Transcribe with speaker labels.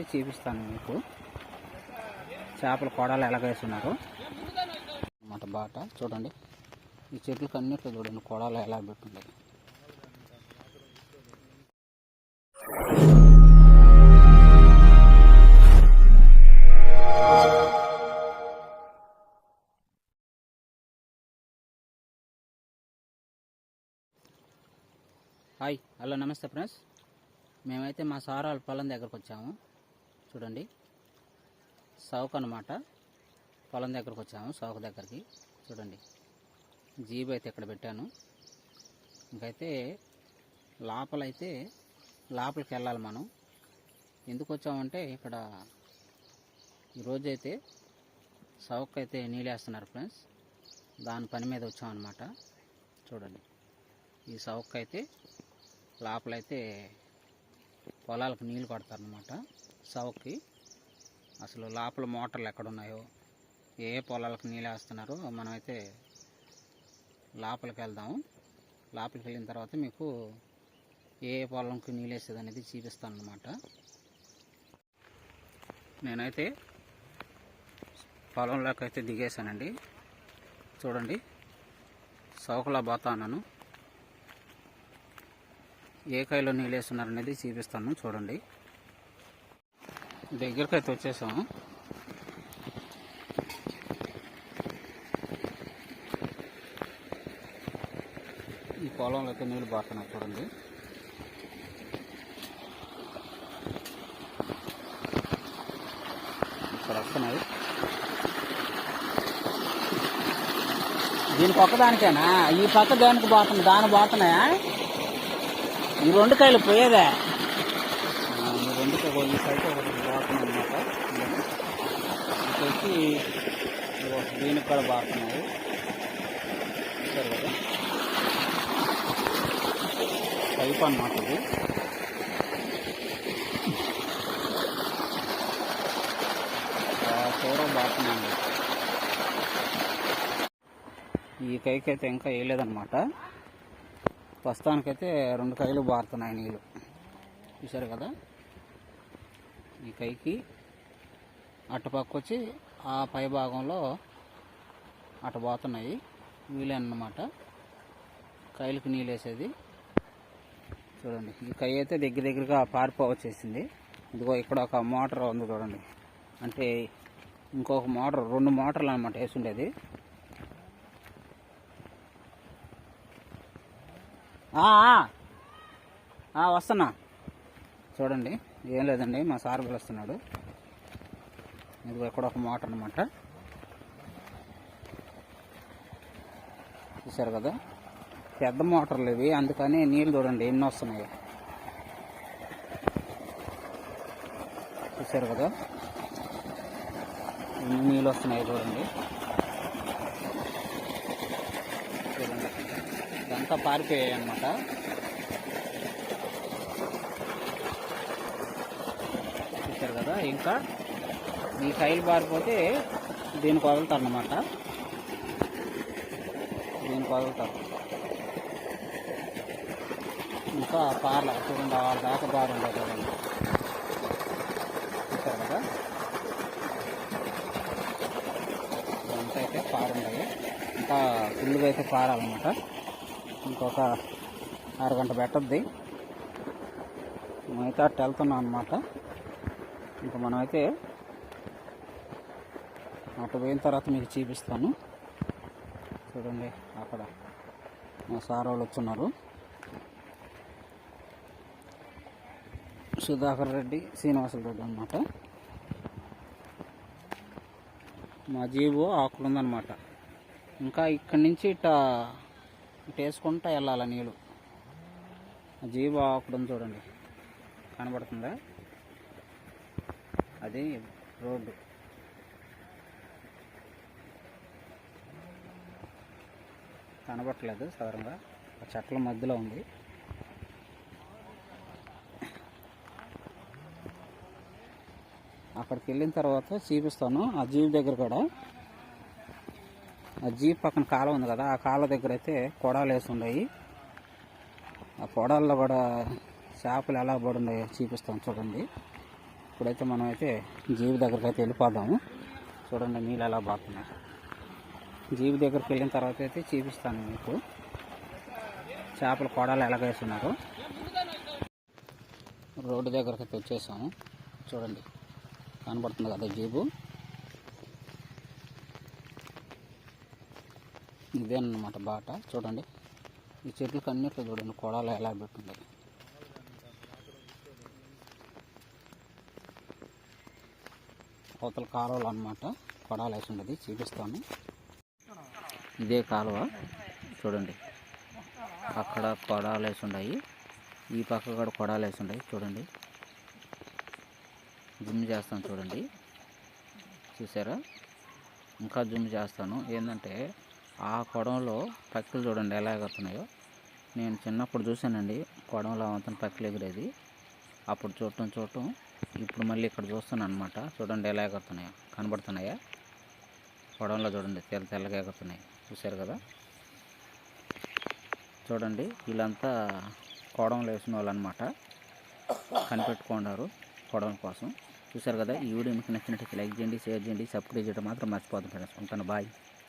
Speaker 1: అయితే చూపిస్తాను మీకు. చేపల కొడాలు ఎలాగేస్తున్నారు అన్నమాట బాట చూడండి. ఈ చెట్లకు అన్నిట్లో చూడండి కొడాలు ఎలా పెట్టుంది హాయ్ హలో నమస్తే ఫ్రెండ్స్. మేమైతే మా సార్ వాళ్ళ పొలం దగ్గరకు వచ్చాము. చూడండి. సౌక్ అనమాట పొలం దగ్గరకు వచ్చాము సౌక్ దగ్గరికి. చూడండి. జీబ్ అయితే ఇక్కడ పెట్టాను. ఇంకైతే లోపలైతే లోపలికి వెళ్ళాలి మనం. ఎందుకు వచ్చామంటే ఇక్కడ ఈరోజైతే సౌక్ అయితే నీళ్ళేస్తున్నారు ఫ్రెండ్స్. దాని పని మీద వచ్చామన్నమాట. చూడండి. ఈ సౌక్ అయితే లోపలైతే పొలాలకు నీళ్ళు కొడతారనమాట సౌకి. అసలు లోపల మోటార్లు ఎక్కడున్నాయో ఏ పొలాలకు నీళ్ళు వేస్తున్నారో మనమైతే లోపలికి వెళ్దాము లోపలికి వెళ్ళిన తర్వాత మీకు ఏ ఏ పొలంకి నీళ్ళు వేసేది అనేది చూపిస్తాను అనమాట నేనైతే పొలంలోకి అయితే దిగేశానండి. చూడండి సౌకలా పోతా ఉన్నాను. ఏ కాయలో నీళ్ళు వేస్తున్నారు అనేది చూపిస్తాను చూడండి. దగ్గరికి అయితే వచ్చేసాము ఈ పొలంలో అయితే నీళ్ళు బాగుతున్నాయి చూడండి. ఇక్కడ వస్తున్నాయి. దీనికి ఒక్కదానికేనా? ఈ పక్క దానికి పోతుంది దాని బాగుతున్నాయా ఈ రెండు కాయలు పోయేదే? రెండు కాయలు ఈ సైడ్ ఒకటి పోతున్నాయి అనమాట వచ్చి దీనికి కూడా బాగున్నాయి సరే కదా. పైప్ అన్నమాట ఇది. చూడ బాగుతున్నాయండి ఈ కైకి అయితే ఇంకా వేయలేదన్నమాట. ప్రస్తుతానికైతే రెండు కైలు బారుతున్నాయి నీళ్ళు చూశారు కదా? ఈ కైకి అటుపక్క వచ్చి ఆ పై భాగంలో అటు పోతున్నాయి వీలే అన్నమాట కాయలకి నీళ్ళు వేసేది చూడండి ఈ కై అయితే దగ్గర దగ్గరగా పారిపోవచ్చేసింది. ఇదిగో ఇక్కడ ఒక మోటార్ ఉంది చూడండి. అంటే ఇంకొక మోటార్ రెండు మోటార్లు అనమాట వేసి ఉండేది ఆ, ఆ. ఆ, వస్తున్నా. చూడండి ఏం లేదండి మా సార్ పిలుస్తున్నాడు. ఇది ఇక్కడ ఒక మోటార్ అనమాట చూసారు కదా? పెద్ద మోటార్లు ఇవి అందుకని నీళ్ళు చూడండి ఎన్ని వస్తున్నాయి. చూసారు కదా? ఎన్ని నీళ్ళు వస్తున్నాయి చూడండి. అంతా పారిపోయాయి అన్నమాట చూసారు కదా ఇంకా ఈ సైడ్ పారిపోతే దీనికి వదులుతారు అన్నమాట దీనికి వదులుతారు. ఇంకా పార్ల చూడండి వాళ్ళ దాకా బారు ఉండదు చూడండి. చూసారు కదా? ఇదంతా అయితే పారుండదు ఇంకా ఫుల్గా అయితే పారాలన్నమాట. ఇంకొక అరగంట పెట్టద్ది. మేమైతే అట్ట వెళ్తున్నాం అనమాట ఇంకా మనమైతే అటు పోయిన తర్వాత మీకు చూపిస్తాను. చూడండి అక్కడ మా సార్ వాళ్ళు వచ్చున్నారు సుధాకర్ రెడ్డి శ్రీనివాసులు రెడ్డి అనమాట మా జీవో ఆకులు ఉందన్నమాట ఇంకా ఇక్కడి నుంచి ఇట్ట ఇటు వేసుకుంటా వెళ్ళాలి నీళ్ళు ఆ జీబు చూడండి. కనబడుతుందా? అది రోడ్డు. కనబట్టలేదు సాధారణంగా. ఆ చెట్ల మధ్యలో ఉంది. అక్కడికి వెళ్ళిన తర్వాత చూపిస్తాను. ఆ జీవి దగ్గర కూడా ఆ జీప్ పక్కన కాలువ ఉంది కదా ఆ కాలువ దగ్గర అయితే కొడాలు వేసి ఉన్నాయి ఆ కొడాల్లో కూడా చేపలు ఎలా పడున్నాయో చూపిస్తాం చూపిస్తాను చూడండి. ఇప్పుడైతే మనం అయితే జీవి దగ్గరికి అయితే వెళ్ళిపోదాము. చూడండి నీళ్ళు ఎలా బాగున్నాయి జీవి దగ్గరికి వెళ్ళిన తర్వాత అయితే చూపిస్తాను మీకు. చేపల కొడాలు ఎలా వేస్తున్నారు రోడ్డు దగ్గరికి అయితే వచ్చేసాము. చూడండి. కనబడుతుంది కదా జీబు ఇదేనమాట బాట. చూడండి. ఈ చెట్లకు అన్నిట్లో చూడండి కొడాలు ఎలా పెట్టుంది అవతల కాలువలు అనమాట కొడాలు వేసి ఉండదు చూపిస్తాను. ఇదే కాలువ చూడండి. అక్కడ కొడాలు వేసి ఉన్నాయి. ఈ పక్క కూడా కొడాలు వేసి ఉన్నాయి చూడండి. జుమ్ చేస్తాను చూడండి. చూసారా? ఇంకా జుమ్ చేస్తాను. ఏంటంటే ఆ కొడంలో పక్కలు చూడండి ఎలా ఎగురుతున్నాయో నేను చిన్నప్పుడు చూశానండి కొడంలో అవంతా పక్కలు ఎగిరేది. అప్పుడు చూడటం చూడటం ఇప్పుడు మళ్ళీ ఇక్కడ చూస్తున్నాను అనమాట చూడండి ఎలా ఎగురుతున్నాయో కనబడుతున్నాయా? కొడంలో చూడండి తెల్ల తెల్లగా ఎగురుతున్నాయి. చూశారు కదా? చూడండి వీళ్ళంతా కోడంలో వేసిన వాళ్ళు అనమాట కనిపెట్టుకున్నారు కోడం కోసం. చూశారు కదా? ఈ వీడియో మీకు నచ్చినట్టు లైక్ చేయండి షేర్ చేయండి సబ్స్క్రైబ్ చేయడం మాత్రం మర్చిపోతుంది ఫ్రెండ్స్. ఉంటాను బాయ్.